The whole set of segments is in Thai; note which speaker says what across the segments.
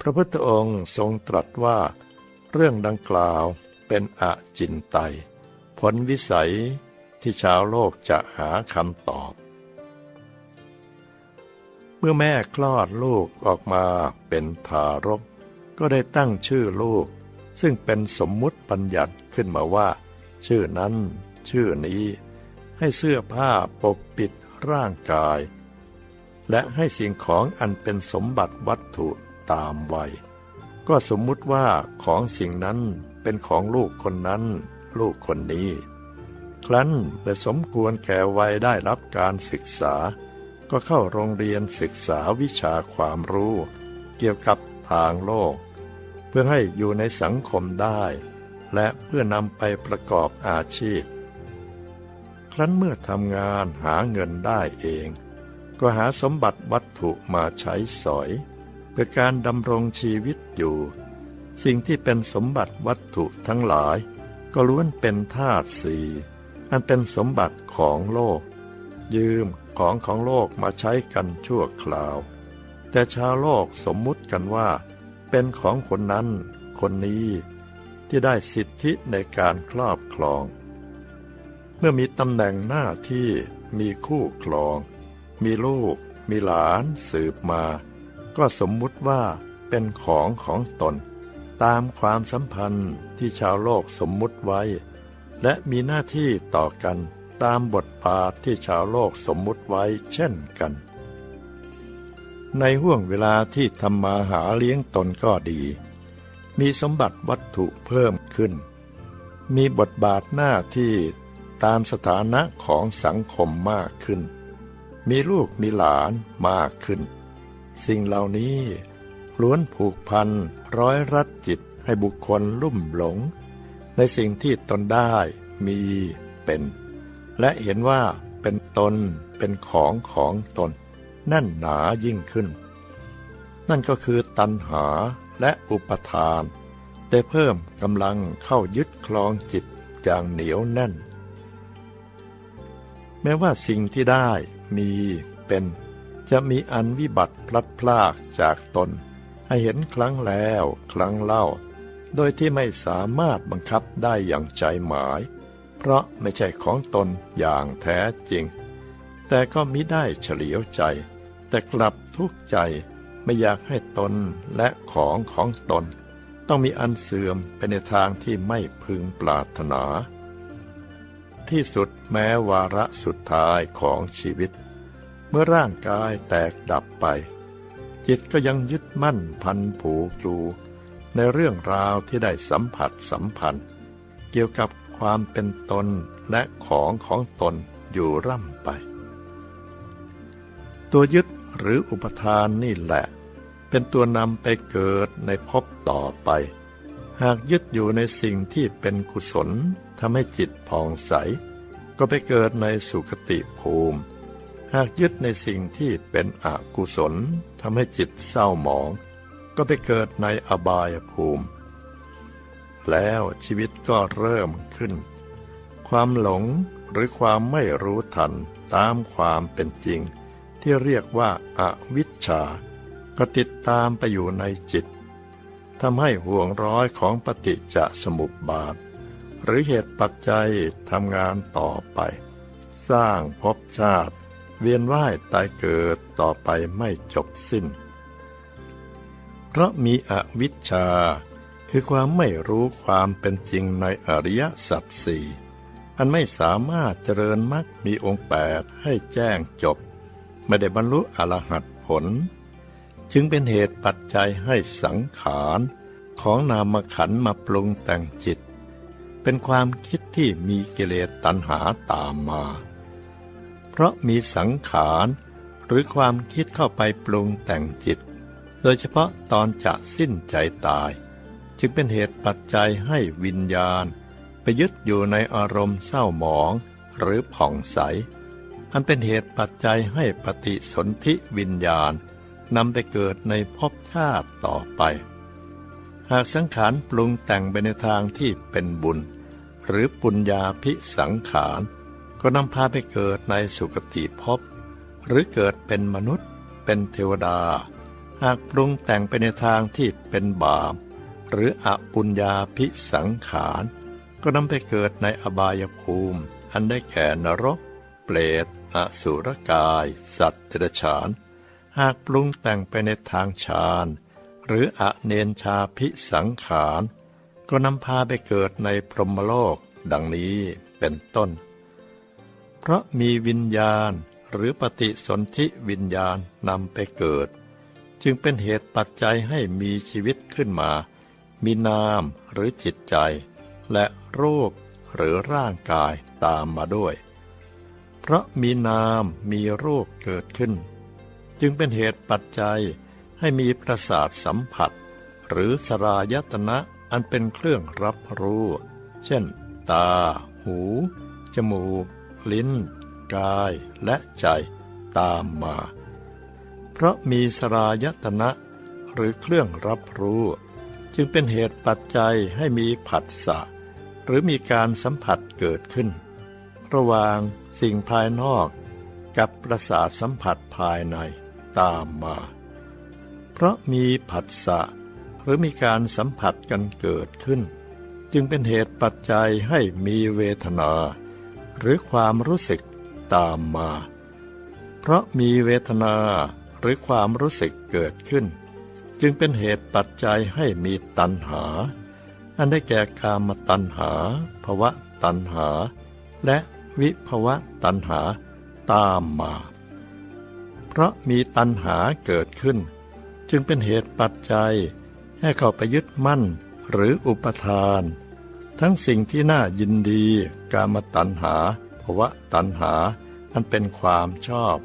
Speaker 1: พระพุทธองค์ทรงตรัสว่า เรื่องดังกล่าวเป็นอจินไตยผลวิสัยที่ชาวโลกจะหาคำตอบ เมื่อแม่คลอดลูกออกมาเป็นทารก ก็ได้ตั้งชื่อลูก ซึ่งเป็นสมมุติบัญญัติขึ้นมาว่า ชื่อนั้น ชื่อนี้ ให้เสื้อผ้าปกปิดร่างกาย และให้สิ่งของอันเป็นสมบัติวัตถุ ตามวัย ก็สมมุติว่าของสิ่งนั้นเป็นของลูกคนนั้น ลูกคนนี้ ครั้นเมื่อสมควรแก่วัยได้รับการศึกษา ก็เข้าโรงเรียนศึกษาวิชาความรู้ เกี่ยวกับทางโลก เพื่อให้อยู่ในสังคมได้ และเพื่อนำไปประกอบอาชีพ ครั้นเมื่อทำงานหาเงินได้เอง ก็หาสมบัติวัตถุมาใช้สอย เพื่อการดำรงชีวิตอยู่ สิ่งที่เป็นสมบัติวัตถุทั้งหลาย ก็ล้วนเป็นธาตุสี่อันเป็นสมบัติของโลก ยืมของของโลกมาใช้กันชั่วคราว แต่ชาวโลกสมมุติกันว่า เป็นของคนนั้น คนนี้ ที่ได้สิทธิในการครอบครอง เมื่อมีตำแหน่งหน้าที่มีคู่ครอง มีลูก มีหลานสืบมา ก็สมมุติว่าเป็นของของตน ตามความสัมพันธ์ที่ชาวโลกสมมุติไว้ และมีหน้าที่ต่อกันตามบทบาทที่ชาวโลกสมมุติไว้เช่นกัน ในห่วงเวลาที่ทำมาหาเลี้ยงตนก็ดี มีสมบัติวัตถุเพิ่มขึ้น มีบทบาทหน้าที่ตามสถานะของสังคมมากขึ้น มีลูกมีหลานมากขึ้น สิ่งเหล่านี้ล้วนผูกพันร้อยรัดจิตให้บุคคลลุ่มหลง ในสิ่งที่ตนได้มีเป็น และเห็นว่าเป็นตนเป็นของของตนนั่นหนายิ่งขึ้น นั่นก็คือตัณหาและอุปทานได้เพิ่มกำลังเข้ายึดคลองจิตอย่างเหนียวแน่น แม้ว่าสิ่งที่ได้มีเป็น จะมีอันวิบัติพลัดพรากจากตน ให้เห็นครั้งแล้วครั้งเล่า โดยที่ไม่สามารถบังคับได้อย่างใจหมาย เพราะไม่ใช่ของตนอย่างแท้จริง แต่ก็มิได้เฉลียวใจ แต่กลับทุกข์ใจไม่อยากให้ตนและของของตน ต้องมีอันเสื่อมไปในทางที่ไม่พึงปรารถนา ที่สุดแม้วาระสุดท้ายของชีวิต เมื่อร่างกายแตกดับไป จิตก็ยังยึดมั่นพันผูกอยู่ในเรื่องราวที่ได้สัมผัสสัมพันธ์ เกี่ยวกับความเป็นตนและของของตนอยู่ร่ำไป ตัวยึดหรืออุปทานนี่แหละ เป็นตัวนำไปเกิดในภพต่อไป หากยึดอยู่ในสิ่งที่เป็นกุศลทำให้จิตผ่องใส ก็ไปเกิดในสุคติภูมิ หากยึดในสิ่งที่เป็นอกุศลทำให้จิตเศร้าหมอง ก็ไปเกิดในอบายภูมิ แล้วชีวิตก็เริ่มขึ้น ความหลงหรือความไม่รู้ทันตามความเป็นจริง ที่เรียกว่าอาวิชชา ก็ติดตามไปอยู่ในจิตทำให้ห่วงร้อยของปฏิจจสมุปบาท หรือเหตุปัจจัยทำงานต่อไป สร้างภพชาติ เวียนว่ายตายเกิดต่อไปไม่จบสิ้น เพราะมีอวิชชา คือความไม่รู้ความเป็นจริงในอริยสัจสี่อันไม่สามารถเจริญมรรคมีองค์แปดให้แจ้งจบ ไม่ได้บรรลุอรหัตผล จึงเป็นเหตุปัจจัยให้สังขารของนามขันมาปรุงแต่งจิต เป็นความคิดที่มีกิเลสตัณหาตามมา เพราะมีสังขาร หรือความคิดเข้าไปปรุงแต่งจิต โดยเฉพาะตอนจะสิ้นใจตาย จึงเป็นเหตุปัจจัยให้วิญญาณ ไปยึดอยู่ในอารมณ์เศร้าหมองหรือผ่องใส อันเป็นเหตุปัจจัยให้ปฏิสนธิวิญญาณนำไปเกิดในภพชาติต่อไป หากสังขารปรุงแต่งไปในทางที่เป็นบุญ หรือปุญญาพิสังขาร ก็นำพาไปเกิดในสุคติภพ หรือเกิดเป็นมนุษย์ เป็นเทวดา หากปรุงแต่งไปในทางที่เป็นบาป หรืออปุญญาพิสังขาร ก็นำไปเกิดในอบายภูมิ อันได้แก่นรก เปรต อสุรกาย สัตว์เดรัจฉาน หากปรุงแต่งไปในทางฌาน หรืออเนนชาพิสังขาร ก็นำพาไปเกิดในพรหมโลก ดังนี้เป็นต้น เพราะมีวิญญาณหรือปฏิสนธิวิญญาณนำไปเกิด จึงเป็นเหตุปัจจัยให้มีชีวิตขึ้นมา มีนามหรือจิตใจ และรูปหรือร่างกายตามมาด้วย เพราะมีนามมีรูปเกิดขึ้น จึงเป็นเหตุปัจจัยให้มีประสาทสัมผัส หรือสรายตนะอันเป็นเครื่องรับรู้ เช่น ตา หู จมูก ลิ้น กายและใจตามมา เพราะมีสรายตนะหรือเครื่องรับรู้ จึงเป็นเหตุปัจจัยให้มีผัสสะหรือมีการสัมผัสเกิดขึ้น ระหว่างสิ่งภายนอกกับประสาทสัมผัสภายในตามมา เพราะมีผัสสะหรือมีการสัมผัสกันเกิดขึ้น จึงเป็นเหตุปัจจัยให้มีเวทนา หรือความรู้สึกตามมา เพราะมีเวทนาหรือความรู้สึกเกิดขึ้น จึงเป็นเหตุปัจจัยให้มีตัณหา อันได้แก่กามตัณหาภวะตัณหา และวิภวะตัณหาตามมา เพราะมีตัณหาเกิดขึ้น จึงเป็นเหตุปัจจัยให้เข้าไปยึดมั่นหรืออุปทาน ทั้งสิ่งที่น่ายินดี กามตัณหาภวะตัณหา อันเป็นความชอบ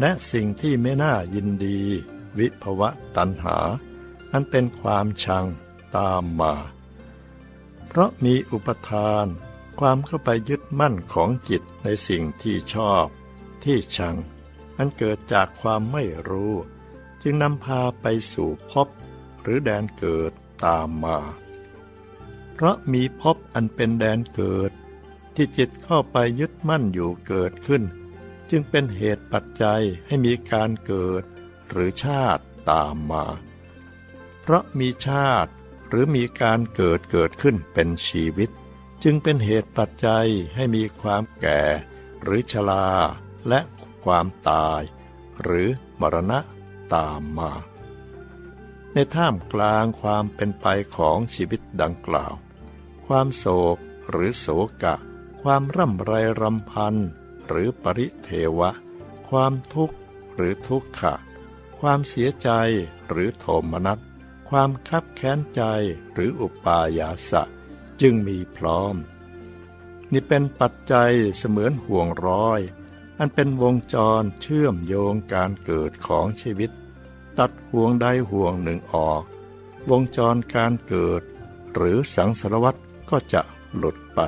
Speaker 1: และสิ่งที่ไม่น่ายินดี วิภวะตัณหา อันเป็นความชังตามมา เพราะมีอุปทาน ความเข้าไปยึดมั่นของจิตในสิ่งที่ชอบ ที่ชัง อันเกิดจากความไม่รู้ จึงนำพาไปสู่ภพหรือแดนเกิดตามมา เพราะมีภพอันเป็นแดนเกิด ที่จิตเข้าไปยึดมั่นอยู่เกิดขึ้น จึงเป็นเหตุปัจจัยให้มีการเกิด หรือชาติตามมา เพราะมีชาติหรือมีการเกิดเกิดขึ้นเป็นชีวิต จึงเป็นเหตุปัจจัยให้มีความแก่ หรือชราและความตาย หรือมรณะตามมา ในท่ามกลางความเป็นไปของชีวิตดังกล่าว ความโศกหรือโศกะ ความร่ำไรรำพัน หรือปริเทวะ ความทุกข์หรือทุกขะ ความเสียใจหรือโทมนัส ความคับแค้นใจหรืออุปายาสะ จึงมีพร้อม นี่เป็นปัจจัยเสมือนห่วงร้อย อันเป็นวงจรเชื่อมโยงการเกิดของชีวิต ตัดห่วงใดห่วงหนึ่งออก วงจรการเกิดหรือสังสารวัต ก็จะหลุดไป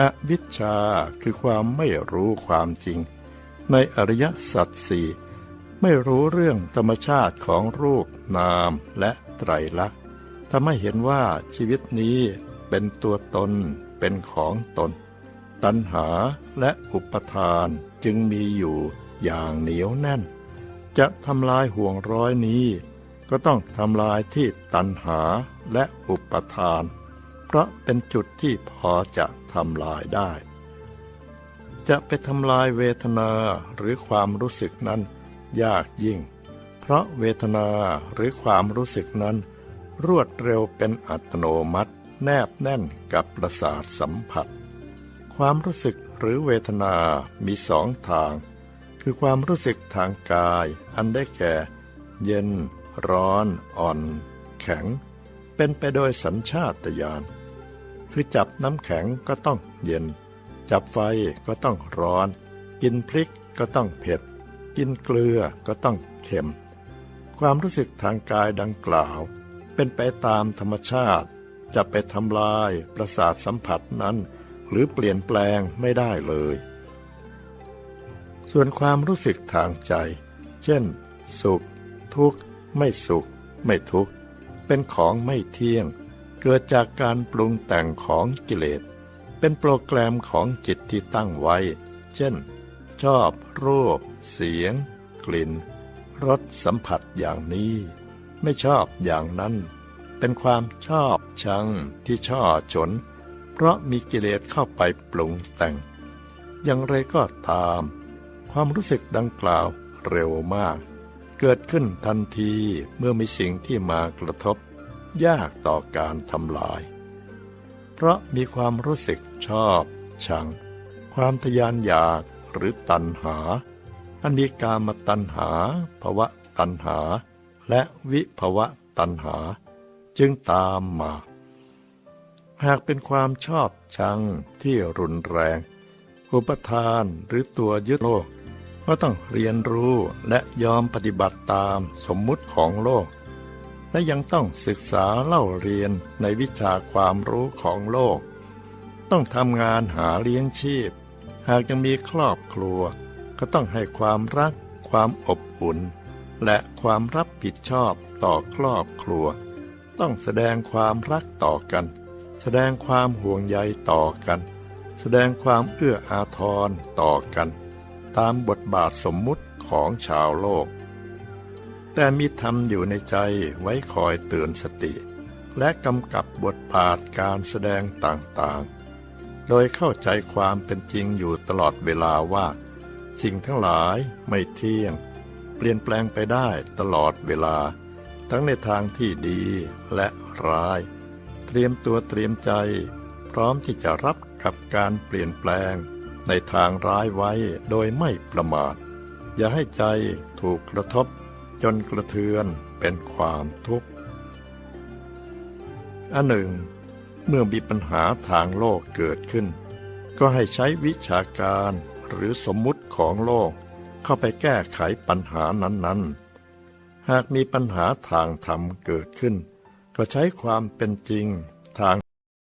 Speaker 1: อวิชชาคือความไม่รู้ความจริง ในอริยสัจสี่ไม่รู้เรื่องธรรมชาติของรูปนามและไตรลักษณ์ทำให้เห็นว่าชีวิตนี้เป็นตัวตนเป็นของตน ตัณหาและอุปทานจึงมีอยู่อย่างเหนียวแน่น จะทำลายห่วงร้อยนี้ ก็ต้องทำลายที่ตัณหาและอุปทาน เพราะเป็นจุดที่พอจะทำลายได้ จะไปทำลายเวทนาหรือความรู้สึกนั้น ยากยิ่ง เพราะเวทนาหรือความรู้สึกนั้น รวดเร็วเป็นอัตโนมัติ แนบแน่นกับประสาทสัมผัส ความรู้สึกหรือเวทนามีสองทาง คือความรู้สึกทางกาย อันได้แก่ เย็น ร้อน อ่อน แข็ง เป็นไปโดยสัญชาตญาณคือจับน้ำแข็งก็ต้องเย็น จับไฟก็ต้องร้อน กินพริกก็ต้องเผ็ด กินเกลือก็ต้องเค็ม ความรู้สึกทางกายดังกล่าว เป็นไปตามธรรมชาติ จะไปทำลายประสาทสัมผัสนั้น หรือเปลี่ยนแปลงไม่ได้เลย ส่วนความรู้สึกทางใจ เช่น สุข ทุกข์ ไม่สุข ไม่ทุกข์ เป็นของไม่เที่ยง เกิดจากการปรุงแต่งของกิเลส เป็นโปรแกรมของจิตที่ตั้งไว้ เช่น ชอบรูป เสียง กลิ่น รสสัมผัสอย่างนี้ ไม่ชอบอย่างนั้น เป็นความชอบชังที่ช่อฉน เพราะมีกิเลสเข้าไปปรุงแต่ง อย่างไรก็ตาม ความรู้สึกดังกล่าวเร็วมาก เกิดขึ้นทันทีเมื่อมีสิ่งที่มากระทบ ยากต่อการทำลาย เพราะมีความรู้สึกชอบชัง ความทะยานอยากหรือตัณหา อันมีกามตัณหาภวะตัณหา และวิภวะตัณหา จึงตามมา หากเป็นความชอบชังที่รุนแรง อุปทานหรือตัวยึดโลก ก็ต้องเรียนรู้และยอมปฏิบัติตามสมมุติของโลก และยังต้องศึกษาเล่าเรียนในวิชาความรู้ของโลก ต้องทำงานหาเลี้ยงชีพ หากยังมีครอบครัว ก็ต้องให้ความรัก ความอบอุ่น และความรับผิดชอบต่อครอบครัว ต้องแสดงความรักต่อกัน แสดงความห่วงใยต่อกัน แสดงความเอื้ออาทรต่อกัน ตามบทบาทสมมุติของชาวโลก แต่มีธรรมอยู่ในใจไว้คอยเตือนสติ และกำกับบทบาทการแสดงต่างๆ โดยเข้าใจความเป็นจริงอยู่ตลอดเวลาว่า สิ่งทั้งหลายไม่เที่ยง เปลี่ยนแปลงไปได้ตลอดเวลา ทั้งในทางที่ดีและร้าย เตรียมตัวเตรียมใจ พร้อมที่จะรับกับการเปลี่ยนแปลง ในทางร้ายไว้โดยไม่ประมาท อย่าให้ใจถูกกระทบจนกระเทือนเป็นความทุกข์อันหนึ่ง เมื่อมีปัญหาทางโลกเกิดขึ้น ก็ให้ใช้วิชาการหรือสมมุติของโลกเข้าไปแก้ไขปัญหานั้นๆ หากมีปัญหาทางธรรมเกิดขึ้น ก็ใช้ความเป็นจริงทาง